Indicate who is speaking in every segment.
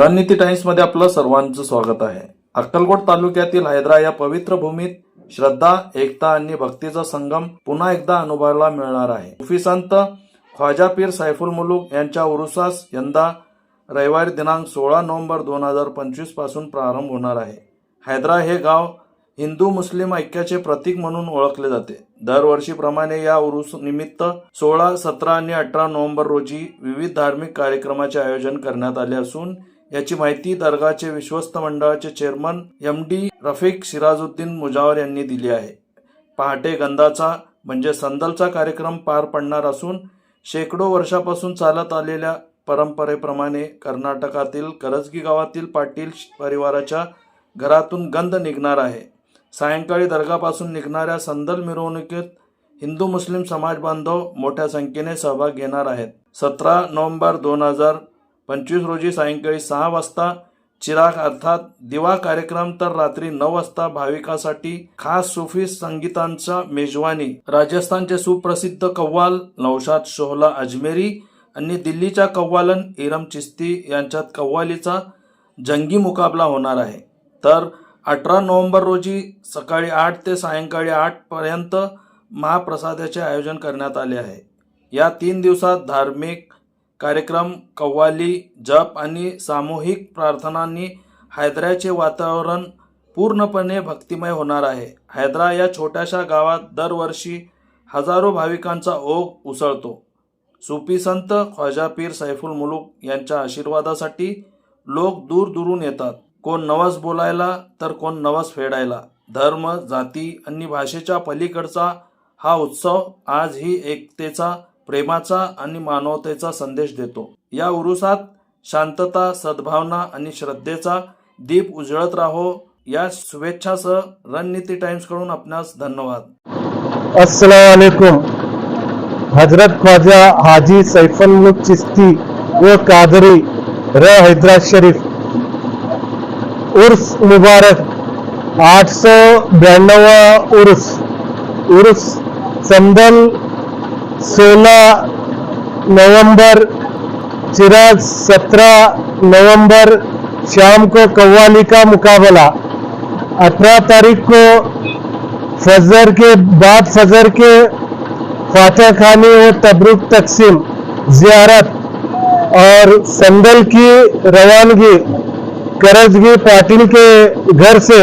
Speaker 1: रणनीती टाइम्समध्ये आपलं सर्वांचं स्वागत आहे. अक्कलकोट तालुक्यातील हैदरा या पवित्र भूमीत श्रद्धा एकता आणि भक्तीचा संगम पुन्हा एकदा अनुभवायला मिळणार आहे. सुफी संत ख्वाजा पीर सैफुल मुलूक यांच्या उरुसास यंदा रविवारी दिनांक सोळा नोव्हेंबर दोन हजार पंचवीसपासून प्रारंभ होणार आहे. हैदरा हे गाव हिंदू मुस्लिम ऐक्याचे प्रतीक म्हणून ओळखले जाते. दरवर्षीप्रमाणे या उरुस निमित्त सोळा सतरा आणि अठरा नोव्हेंबर रोजी विविध धार्मिक कार्यक्रमाचे आयोजन करण्यात आले असून याची माहिती दर्गाचे विश्वस्त मंडळाचे chairman M D Rafiq Sirajuddin Mujawar यांनी दिली आहे. पहाटे गंधाचा म्हणजे संदलचा कार्यक्रम पार पडणार असून शेकडो वर्षापासून चालत आलेल्या परंपरेप्रमाणे कर्नाटकातील करजगी गावातील पाटील परिवाराच्या घरातून गंध निघणार आहे. सायंकाळी दर्गापासून निघणाऱ्या संदल मिरवणुकीत हिंदू मुस्लिम समाज बांधव मोठ्या संख्येने सहभाग घेणार आहेत. सतरा नोव्हेंबर दोन हजार पंचवीस रोजी सायंकाळी सहा वाजता चिराग अर्थात दिवा कार्यक्रम तर रात्री नऊ वाजता भाविकासाठी खास सुफी संगीतांचा मेजवानी. राजस्थानचे सुप्रसिद्ध कव्वाल नौशाद शोहला अजमेरी आणि दिल्लीच्या कव्वालन इरम चिस्ती यांच्यात कव्वालीचा जंगी मुकाबला होणार आहे. तर अठरा नोव्हेंबर रोजी सकाळी आठ ते सायंकाळी आठपर्यंत महाप्रसादाचे आयोजन करण्यात आले आहे. या तीन दिवसात धार्मिक कार्यक्रम कव्वाली जप आणि सामूहिक प्रार्थनांनी हैदराचे वातावरण पूर्णपणे भक्तिमय होणार आहे. हैदरा या छोट्याशा गावात दरवर्षी हजारो भाविकांचा ओघ उसळतो. सुफी संत ख्वाजा पीर सैफुल मुलूक यांच्या आशीर्वादासाठी लोक दूरदूरून येतात. कोण नवस बोलायला तर कोण नवस फेडायला. धर्म जाती आणि भाषेच्या पलीकडचा हा उत्सव आजही एकतेचा प्रेमाचा आणि मानवतेचा संदेश देतो. या उरुसात शांतता सद्भावना आणि श्रद्धेचा दीप उजळत राहो. या शुभेच्छासह रणनीती टाइम्सकडून आपणास धन्यवाद.
Speaker 2: अस्सलाम हजरत ख्वाजा हाजी सैफल चिस्ती व कादरी र हैदराबाद शरीफ. उर्स मुबारक आठ सौ ब्याण्णव उर्स. उर्स संदल सोलह नवंबर, चिराग सत्रह नवंबर शाम को कव्वाली का मुकाबला। अठारह तारीख को फजर के बाद फजर के फातह खानी व तबरुक तकसीम जियारत और संदल की रवानगी करजगी पाटिल के घर से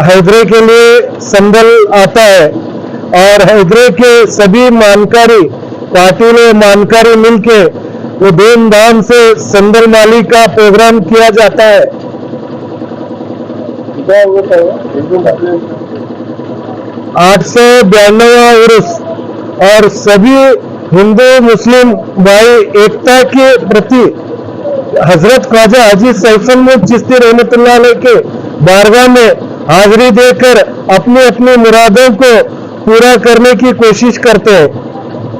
Speaker 2: हैदरे के लिए संदल आता है। और हैदरे के सभी मानकारी पाटिल मानकारी मिलके वो धूमधाम से संदल माली का प्रोग्राम किया जाता है। आठ सौ बयानवा उर्स और सभी हिंदू, मुस्लिम भाई एकता के प्रति हज़रत ख्वाजा हाजी सैफुल मुल्क चिश्ती रहमतुल्लाह के बारगाह में हाजिरी देकर अपनी अपनी मुरादों को पूरा करने की कोशिश करते हैं।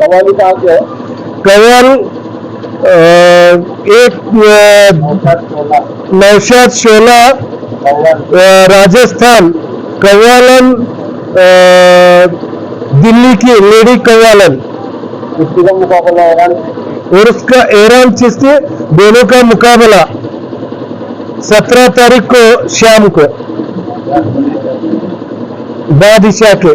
Speaker 3: कवाली कहाँ से है?
Speaker 2: कवल एक नौशाद शोला राजस्थान कव्वालन दिल्ली की लेडी कव्वालन।
Speaker 3: का मुकाबला ईरान
Speaker 2: और उसका ईरान चिश्ती दोनों का मुकाबला सत्रह तारीख को शाम को। बादशाह के।